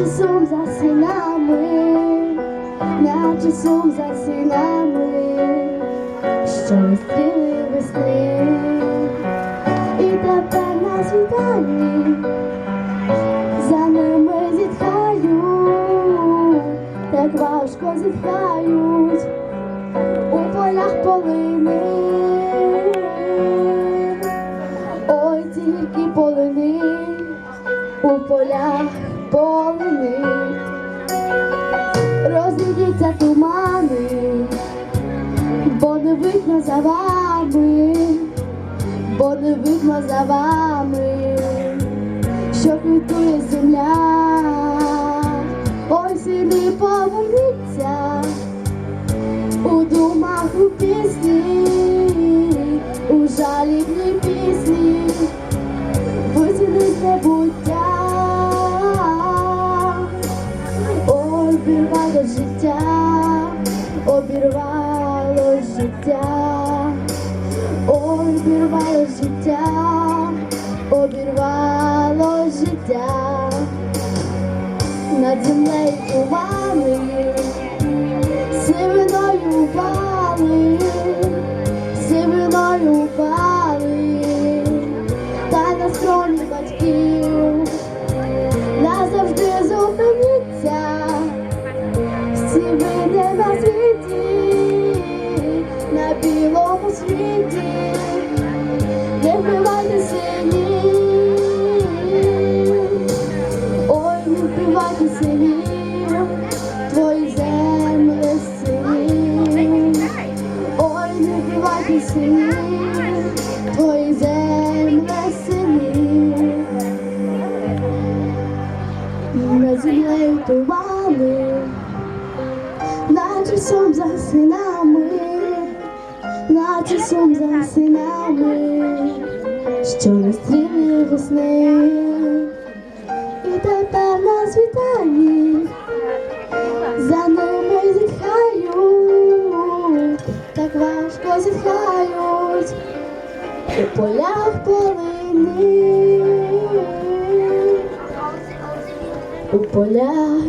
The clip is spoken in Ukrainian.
наче сум за стінами, наче сум за стінами, що стріли весни, і тепер на світанні за ними зітхають, так важко зітхають у полях полини, ой тільки полини у полях полини. Розійдіться тумани, бо не видно за вами, бо не видно за вами, що квітує земля, ой, сини поверніться у думах у пісні, Життя, обірвало життя, обірвало життя, обірвало життя, над землею тумани, синів, твої землі синів, ой, не вбивайте синів, твої землі синів. Над землею тумани, наче сум за синами, що не стріли весни, і тепер на світанні за ними зітхають, так важко зітхають у полях полини. У полях